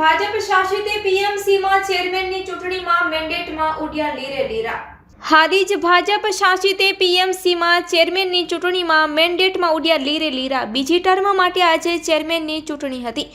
ભાજપ શાસિત પીએમસીમાં ચેરમેનની ચૂંટણીમાં મેન્ડેટમાં ઉડ્યા લીરે લીરા. હાદીજ ભાજપ શાસિત પીએમસીમાં ચેરમેનની ચૂંટણીમાં મેન્ડેટમાં ઉડ્યા લીરે લીરા. બીજી ટર્મ માટે આજે ચેરમેનની ચૂંટણી હતી.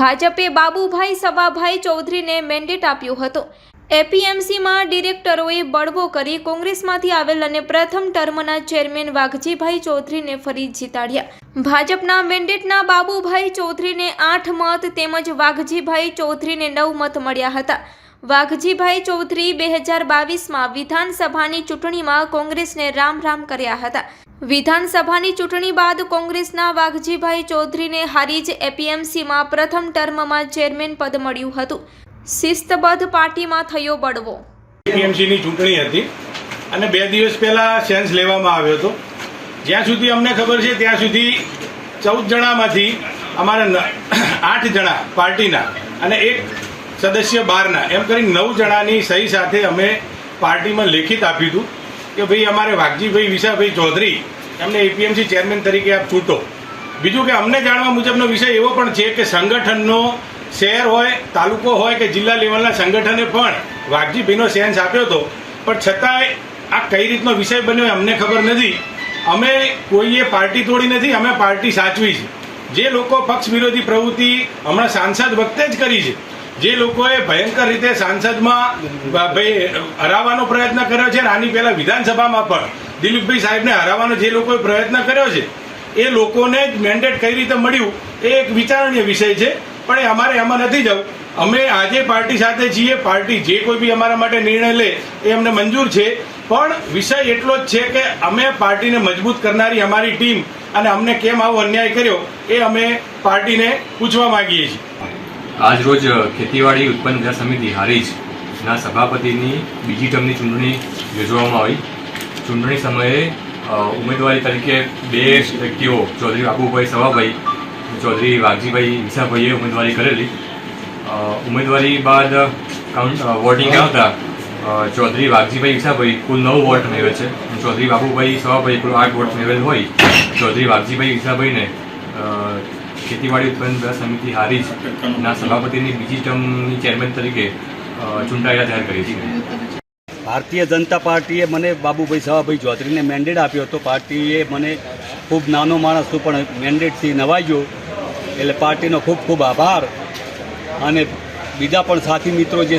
ભાજપે બાબુભાઈ સવાભાઈ ચૌધરીને મેન્ડેટ આપ્યો હતો. એપીએમસીમાં ડિરેક્ટરોએ બળવો કરી કોંગ્રેસમાંથી આવેલ અને પ્રથમ ટર્મના ચેરમેન વાઘજીભાઈ ચૌધરીને ફરી જીતાડ્યા. ભાજપના મેન્ડેટના બાબુભાઈ ચૌધરીને આઠ મત તેમજ વાઘજીભાઈ ચૌધરીને નવ મત મળ્યા હતા. વાઘજીભાઈ ચૌધરી બે હજાર બાવીસમાં વિધાનસભાની ચૂંટણીમાં કોંગ્રેસને રામ રામ કર્યા હતા. વિધાનસભાની ચૂંટણી બાદ કોંગ્રેસના વાઘજીભાઈ ચૌધરીને હારીજ એપીએમસીમાં પ્રથમ ટર્મમાં ચેરમેન પદ મળ્યું હતું. શિસ્તબદ્ધ પાર્ટીમાં થયો બળવો. ટીએમસીની ચૂંટણી હતી અને બે દિવસ પહેલા સેન્સ લેવામાં આવ્યો હતો. જ્યાં સુધી અમને ખબર છે, ત્યાં સુધી ચૌદ જણામાંથી અમારા આઠ જણા પાર્ટીના અને એક સદસ્ય બહારના, એમ કરી નવ જણાની સહી સાથે અમે પાર્ટીમાં લેખિત આપ્યું હતું કે ભાઈ અમારે વાઘજીભાઈ વિશાભાઈ ચૌધરી એમને એપીએમસી ચેરમેન તરીકે આપ છૂટો બીજું કે અમને જાણવા મુજબનો વિષય એવો પણ છે કે સંગઠનનો શહેર હોય, તાલુકો હોય કે જિલ્લા લેવલના સંગઠને પણ વાઘજીભાઈનો સેન્સ આપ્યો હતો. પણ છતાંય આ કઈ રીતનો વિષય બન્યો અમને ખબર નથી. અમે કોઈએ પાર્ટી તોડી નથી, અમે પાર્ટી સાચવી છે. જે લોકો પક્ષ વિરોધી પ્રવૃત્તિ હમણાં સાંસદ વખતે જ કરી છે. જે લોકોએ ભયંકર રીતે સાંસદમાં ભાઈ, હરાવવાનો પ્રયત્ન કર્યો છે. આની પહેલા વિધાનસભામાં પણ દિલીપભાઈ સાહેબને હરાવવાનો જે લોકોએ પ્રયત્ન કર્યો છે, એ લોકોને જ મેન્ડેટ કઈ રીતે મળ્યું, એ એક વિચારણીય વિષય છે. પણ એ અમારે એમાં નથી જવું. અમે આજે પાર્ટી સાથે છીએ, પાર્ટી જે કોઈ બી અમારા માટે નિર્ણય લે એ અમને મંજૂર છે. પણ વિષય એટલો જ છે કે અમે પાર્ટીને મજબૂત કરનારી અમારી ટીમ અને અમને કેમ આવો અન્યાય કર્યો એ અમે પાર્ટીને પૂછવા માંગીએ છીએ. આજ રોજ ખેતીવાડી ઉત્પન્ન બજાર સમિતિ હારીજના સભાપતિની બીજી ટર્મની ચૂંટણી યોજવામાં આવી. ચૂંટણી સમયે ઉમેદવારી તરીકે બે વ્યક્તિઓ ચૌધરી બાબુભાઈ સવાભાઈ ચૌધરી વાઘજીભાઈ ઈસાભાઈએ ઉમેદવારી કરેલી. ઉમેદવારી બાદ કાઉન્ટ વોટિંગ આવતા ચૌધરી વાઘજીભાઈ ઈસાભાઈ કુલ નવ વોટ મેળવે છે. ચૌધરી બાબુભાઈ સવાભાઈ કુલ આઠ વોટ મેળવેલ હોય. ચૌધરી વાઘજીભાઈ ઈસાભાઈને ખેતીવાડી ઉત્પન્ન સમિતિ હારી ના સભાપતિની બીજી ટર્મની ચેરમેન તરીકે ચૂંટાયેલા જાહેર કરી છે. ભારતીય જનતા પાર્ટીએ મને બાબુભાઈ સવાભાઈ ચૌધરીને મેન્ડેટ આપ્યો હતો. પાર્ટીએ મને ખૂબ નાનો માણસ છું પણ મેન્ડેટથી નવાજ્યો એટલે પાર્ટીનો ખૂબ ખૂબ આભાર. અને બીજા પણ સાથી મિત્રો જે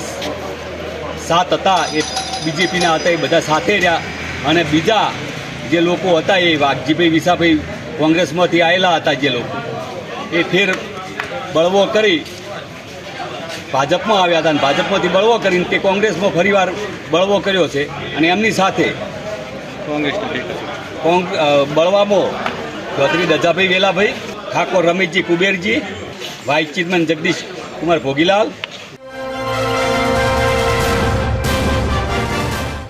સાત હતા એ બીજેપીના હતા એ બધા સાથે રહ્યા. અને બીજા જે લોકો હતા એ વાઘજીભાઈ વિસાભાઈ કોંગ્રેસમાંથી આવેલા હતા જે લોકો એ ફેર બળવો કરી ભાજપમાં આવ્યા હતા અને ભાજપમાંથી બળવો કરીને તે કોંગ્રેસમાં ફરીવાર બળવો કર્યો છે. અને એમની સાથે કોંગ્રેસ બળવામાં ચૌધરી દજાભાઈ વેલાભાઈ ઠાકોર રમેશજી કુબેરજી વાઇસ ચેરમેન જગદીશ કુમાર ભોગીલાલ